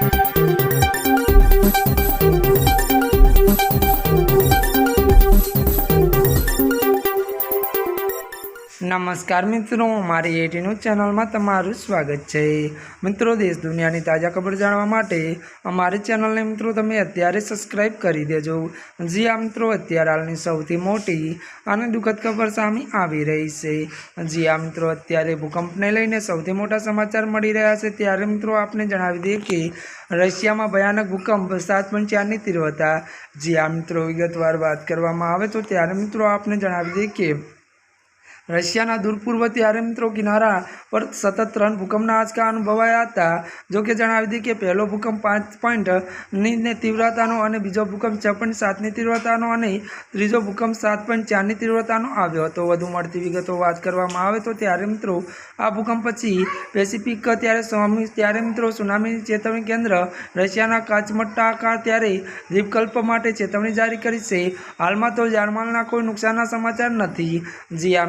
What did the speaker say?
Thank you. નમસ્કાર મિત્રો, મારી એટી ન્યૂઝ ચેનલમાં તમારું સ્વાગત છે. મિત્રો, દેશ દુનિયાની તાજા ખબર જાણવા માટે અમારી ચેનલને મિત્રો તમે અત્યારે સબસ્ક્રાઇબ કરી દેજો. જી આ મિત્રો, અત્યારે હાલની સૌથી મોટી અને દુઃખદ ખબર સામે આવી રહી છે. જી આ મિત્રો, અત્યારે ભૂકંપને લઈને સૌથી મોટા સમાચાર મળી રહ્યા છે. ત્યારે, મિત્રો, આપને જણાવી દઈએ કે રશિયામાં ભયાનક ભૂકંપ સાત પોઈન્ટ ચારની તીવ્રતા. જી આ મિત્રો, વિગતવાર વાત કરવામાં આવે તો ત્યારે, મિત્રો, આપને જણાવી દઈએ કે રશિયાના દૂરપૂર્વથી હરિમિત્રો મિત્રો કિનારા પર સતત ત્રણ ભૂકંપના આંચકા અનુભવાયા હતા. જો કે જણાવી દીધી કે પહેલો ભૂકંપ પાંચ પોઈન્ટની તીવ્રતાનો અને બીજો ભૂકંપ છ પોઈન્ટ સાતની તીવ્રતાનો અને ત્રીજો ભૂકંપ સાત પોઈન્ટ ચારની તીવ્રતાનો આવ્યો હતો. વધુ મળતી વિગતો વાત કરવામાં આવે તો ત્યારે મિત્રો આ ભૂકંપ પછી પેસિફિક ત્યારે સ્વામી ત્યારે મિત્રો સુનામીની ચેતવણી કેન્દ્ર રશિયાના કાચમટ્ટાકા ત્યારે દ્વીપકલ્પ માટે ચેતવણી જારી કરી છે. હાલમાં તો જાનમાલના કોઈ નુકસાનના સમાચાર નથી. જી આ